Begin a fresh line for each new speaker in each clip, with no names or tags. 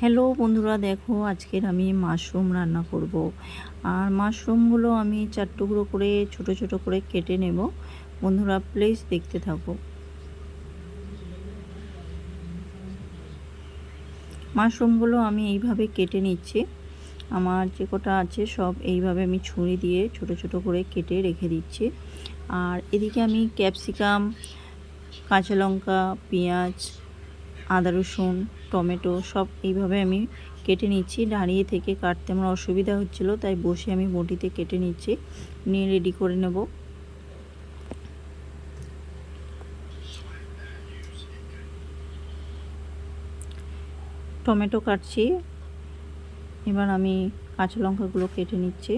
Hello বন্ধুরা, দেখো আজকের আমি মাশরুম রান্না করব। আর মাশরুমগুলো আমি চার টুকরো করে, ছোট ছোট করে কেটে নেব। বন্ধুরা প্লিজ দেখতে থাকো। মাশরুমগুলো আমি এইভাবে কেটে নিচ্ছি। আমার যে কটা আছে সব এইভাবে আমি ছুরি দিয়ে ছোট ছোট করে কেটে রেখে দিচ্ছি। আর এদিকে আমি ক্যাপসিকাম, কাঁচা লঙ্কা, পেঁয়াজ আদা, রসুন, টমেটো সব এইভাবে আমি কেটে নিচ্ছি। দাঁড়িয়ে থেকে কাটতে আমার অসুবিধা হচ্ছিল, তাই বসে আমি বটিতে কেটে নিচ্ছি। নিয়ে রেডি করে নেব। টমেটো কাটছি। এবার আমি কাঁচা লঙ্কাগুলো কেটে নিচ্ছি।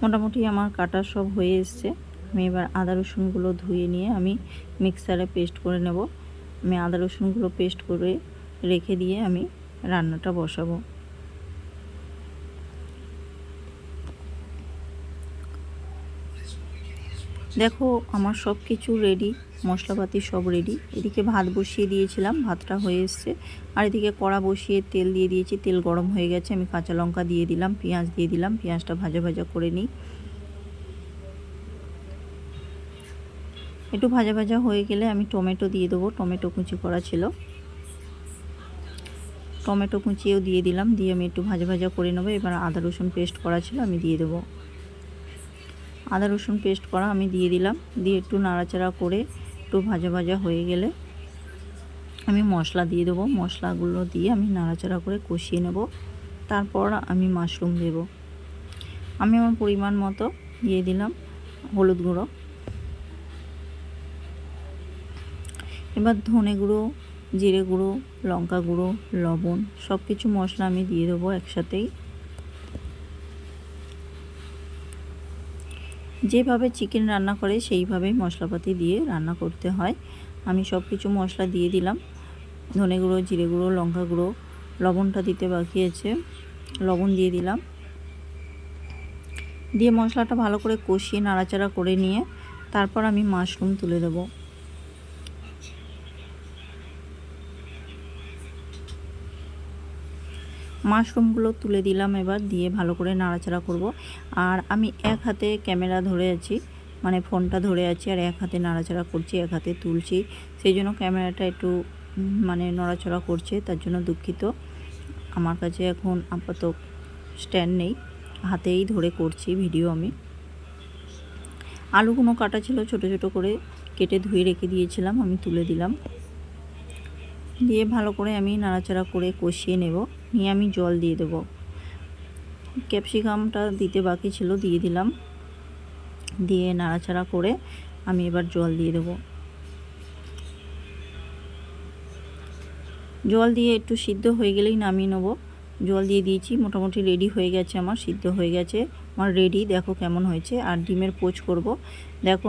মোটামুটি আমার কাটা সব হয়ে এসছে। আমি এবার আদা রসুনগুলো ধুয়ে নিয়ে আমি মিক্সারে পেস্ট করে নেব। আমি আদা রসুনগুলো পেস্ট করে রেখে দিয়ে আমি রান্নাটা বসাবো। দেখো, আমার সব কিছু রেডি মশলাপাতি সব রেডি এদিকে ভাত বসিয়ে দিয়েছিলাম, ভাতটা হয়ে এসছে। আর এদিকে কড়া বসিয়ে তেল দিয়ে দিয়েছি, তেল গরম হয়ে গেছে। আমি কাঁচা লঙ্কা দিয়ে দিলাম, পেঁয়াজ দিয়ে দিলাম, পেঁয়াজটা ভাজা ভাজা করে নিই। একটু ভাজা ভাজা হয়ে গেলে আমি টমেটো দিয়ে দেবো। টমেটো কুচি করা ছিল। টমেটো কুচিয়েও দিয়ে দিলাম। দিয়ে আমি একটু ভাজা ভাজা করে নেব। এবার আদা রসুন পেস্ট করা ছিল, আমি দিয়ে দেবো। আদা রসুন পেস্ট করা আমি দিয়ে দিলাম। দিয়ে একটু নাড়াচাড়া করে একটু ভাজা ভাজা হয়ে গেলে আমি মশলা দিয়ে দেবো। মশলাগুলো দিয়ে আমি নাড়াচাড়া করে কষিয়ে নেব। তারপর আমি মাশরুম দেব। আমি আমার পরিমাণ মতো দিয়ে দিলাম হলুদ গুঁড়ো। এবার ধনে গুঁড়ো, জিরে গুঁড়ো, লঙ্কা গুঁড়ো, লবণ সব কিছু মশলা আমি দিয়ে দেবো একসাথেই। যেভাবে চিকেন রান্না করে সেইভাবেই মশলাপাতি দিয়ে রান্না করতে হয়। আমি সব কিছু মশলা দিয়ে দিলাম। ধনে গুঁড়ো, জিরে গুঁড়ো, লঙ্কা গুঁড়ো, লবণটা দিতে বাকি আছে। লবণ দিয়ে দিলাম। দিয়ে মশলাটা ভালো করে কষিয়ে নাড়াচাড়া করে নিয়ে তারপর আমি মাশরুম তুলে দেবো। মাশরুমগুলো তুলে দিলাম এবার, দিয়ে ভালো করে নাড়াচাড়া করব। আর আমি এক হাতে ক্যামেরা ধরে আছি মানে ফোনটা ধরে আছি, আর এক হাতে নাড়াচাড়া করছি, এক হাতে তুলছি। সেই জন্য ক্যামেরাটা একটু মানে নড়াচড়া করছে, তার জন্য দুঃখিত। আমার কাছে এখন আপাতত স্ট্যান্ড নেই, হাতেই ধরে করছি ভিডিও আমি। আলুগুলো কাটা ছিল, ছোট ছোট করে কেটে ধুয়ে রেখে দিয়েছিলাম, আমি তুলে দিলাম। দিয়ে ভালো করে আমি নাড়াচাড়া করে কষিয়ে নেব। নিয়ে আমি জল দিয়ে দেব। ক্যাপসিকামটা দিতে বাকি ছিল, দিয়ে দিলাম। দিয়ে নাড়াচাড়া করে আমি এবার জল দিয়ে দেব। জল দিয়ে একটু সিদ্ধ হয়ে গেলেই নামিয়ে নেব। জল দিয়ে দিয়েছি, মোটামুটি রেডি হয়ে গেছে আমার, সিদ্ধ হয়ে গেছে। আমার রেডি দেখো কেমন হয়েছে। আর ডিমের পোচ করব। দেখো